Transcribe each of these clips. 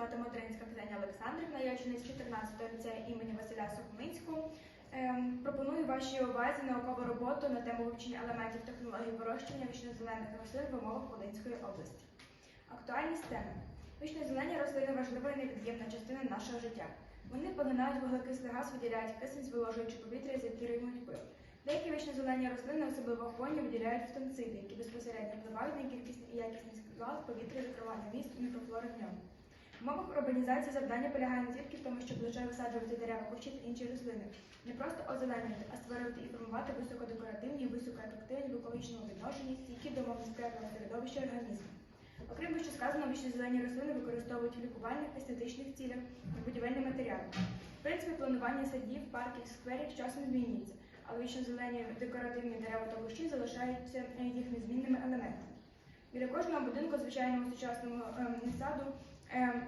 звати Материнська Ксенія Олександрівна, я учениця 14-го ліцею імені Василя Сухоминського. Ем, пропоную вашій увазі наукову роботу на тему вивчення елементів технології вирощування вічнозелених рослин в умовах Волинської області. Актуальність теми. Вічнозелені рослини важлива і невід'ємна частина нашого життя. Вони поглинають вуглекислий газ, виділяють кисень, зволожуючи повітря і затірюють пил. Деякі вічнозелені рослини, особливо хвойні, виділяють фтонциди, які безпосередньо впливають на кількість і якісний склад повітря, закривання міст і мікрофлори в ньому. В умовах урбанізації завдання полягає не тільки в тому, щоб лише висаджувати дерева, кущі та інші рослини, не просто озеленювати, а створювати і формувати високодекоративні, високоефективні в екологічному відношенні стійкі до сприятливого середовища організму. Окрім що сказано, вічнозелені рослини використовують в лікувальних, естетичних цілях та будівельні матеріали. В принципі, планування садів, парків, скверів часом змінюється, але вічнозелені декоративні дерева та кущі залишаються е, їх незмінними елементами. Біля кожного будинку, звичайному сучасному ем, саду,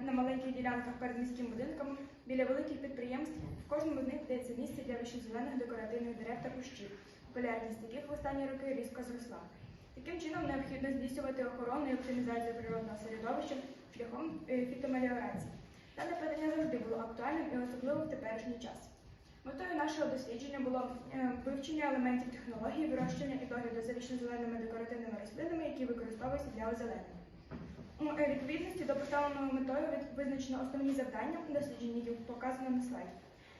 на маленьких ділянках перед міськими будинками, біля великих підприємств, в кожному з них дається місце для вищезелених декоративних дерев та кущів, популярність яких в останні роки різко зросла. Таким чином необхідно здійснювати охорону і оптимізацію природного середовища шляхом е, фітомеліорації. Дане питання завжди було актуальним і особливо в теперішній час. Метою нашого дослідження було е, вивчення елементів технології вирощення і догляду за вічнозеленими декоративними рослинами, які використовуються для озеленення. Е, відповідності до поставленого метою визначено основні завдання дослідження, які показано на слайді.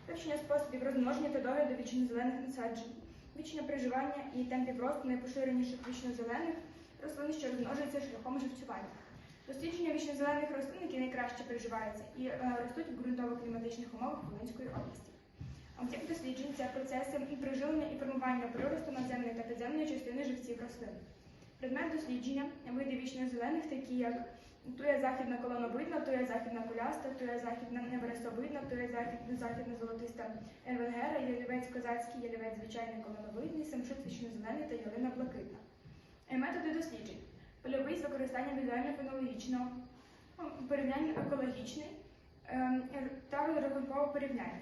Вивчення способів розмноження та догляду вічнозелених насаджень, вічне приживання і темпів росту найпоширеніших вічнозелених рослин, що розмножуються шляхом живцювання. Дослідження вічнозелених рослин, які найкраще приживаються і е, ростуть в ґрунтово-кліматичних умовах Волинської області. Об'єкт досліджень це процеси і приживлення і формування приросту надземної та підземної частини живців рослин. Предмет дослідження види вічно-зелених, такі як туя західна колоновидна, туя західна куляста, туя західна невересовидна, туя західна, західна золотиста ервенгера, ялівець козацький, ялівець звичайний колоновидний, самшит вічно-зелений та ялина блакитна. Е, Методи досліджень. Польовий з використанням візуально-фенологічного, порівняння екологічний ем, та розрахункове порівняння.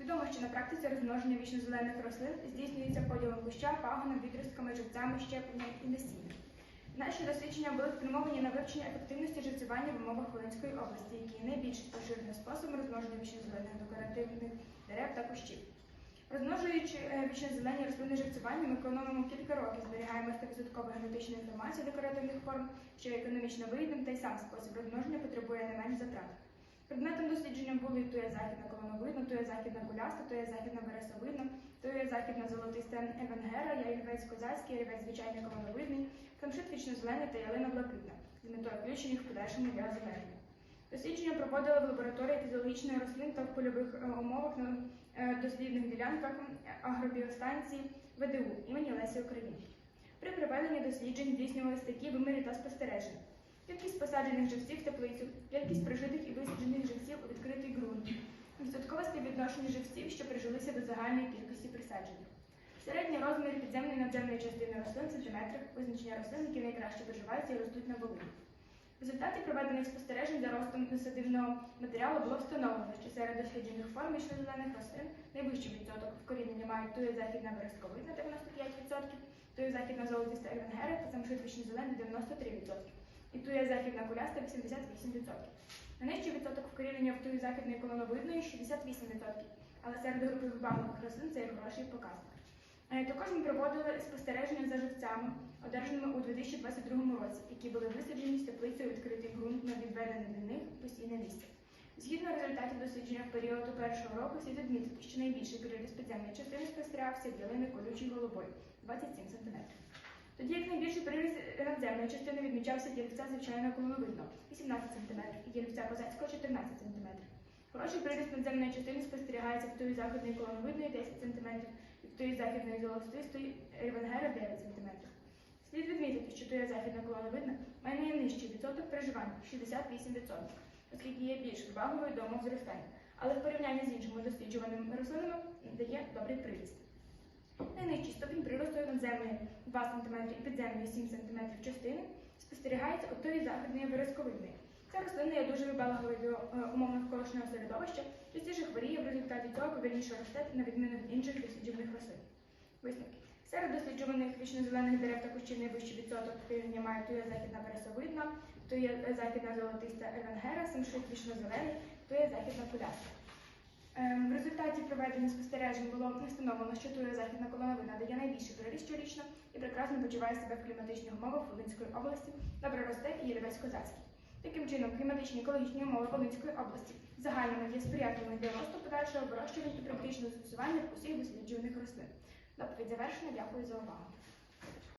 Відомо, що на практиці розмноження вічнозелених рослин здійснюється поділом куща, пагоном, відростками, живцями, щепленням і насінням. Наші дослідження були спрямовані на вивчення ефективності живцювання в умовах Волинської області, які є найбільш поширеним способом розмноження вічнозелених декоративних дерев та кущів. Розмножуючи е, вічнозелені рослини живцювання, ми економимо кілька років, зберігаємо 100% генетичну інформацію декоративних форм, що є економічно вигідним, та й сам спосіб розмноження потребує не менш затрат. Предметом дослідження були тує західна колоновидна, тує західна куляста, тує західна бересовидна, тує західна золотиста евенгера, ялівець козацький, ялівець звичайний колоновидний, самшит вічнозелений та ялина блакитна, з метою включення в подальшому для озеленення. Дослідження проводили в лабораторії фізіологічної рослин та в польових е, умовах на е, дослідних ділянках агробіостанції ВДУ імені Лесі Українки. При проведенні досліджень здійснювалися такі виміри та спостереження. Посаджених живців теплицю, кількість прижитих і висаджених живців у відкритий ґрунт, відсоткове співвідношення живців, що прижилися до загальної кількості присаджених. Середній розмір підземної і надземної частини рослин в сантиметрах, визначення рослин, які найкраще приживаються і ростуть на волині. В результаті проведених спостережень за ростом насадивного матеріалу було встановлено, що серед досліджених форм вічнозелених рослин найвищий відсоток вкорінення мають тує західна березковидна 95%, тує західна золотиста ервенгера та самшит вічнозелений 93%, і тує західна куляста 88%. Найнижчий відсоток вкорінення в туї західної колоновидної 68%, але серед групи вибавлених рослин це є хороший показник. Е, Також ми проводили спостереження за живцями, одержаними у 2022 році, які були висаджені з теплицею відкритий ґрунт на відведене для них постійне місце. Згідно результатів дослідження в період у першого року, слід відмітити, що найбільший період підземної частини спостерігався в ялини колючий голубой 27 см. Тоді як найбільший приріст надземної частини відмічався ділівця звичайного колоновидного 18 см і ділівця козацького 14 см. Хороший приріст надземної частини спостерігається в тої західної колоновидної 10 см і в тої західної золотистої рівенгера 9 см. Слід відмітити, що тоя західна колоновидна має найнижчий відсоток приживання 68%, оскільки є більш вибагливою домов зростання, але в порівнянні з іншими досліджуваними рослинами дає добрий приріст. Найнижчий ступінь приросту надземної 2 см і підземної 7 см частини спостерігається тої західної вересковидної. Ця рослина є дуже вибагливою до е, умов навколишнього середовища, частіше хворіє в результаті цього повільніше росте на відміну від інших досліджених рослин. Висновки. Серед досліджуваних вічно-зелених дерев та кущів найвищий відсоток вкорінення має туя західна вересовидна, то є західна золотиста евангера, самшит вічно-зелений, є західна куляста. Ем, В результаті проведення спостережень було встановлено, що туя західна колоновина дає найбільший приріст щорічно і прекрасно почуває себе в кліматичних умовах Волинської області, добре росте і єлівець козацький. Таким чином, кліматичні екологічні умови Волинської області загальними є сприятливими для росту подальшого вирощування і практичного застосування усіх досліджуваних рослин. Доповідь завершена. Дякую за увагу.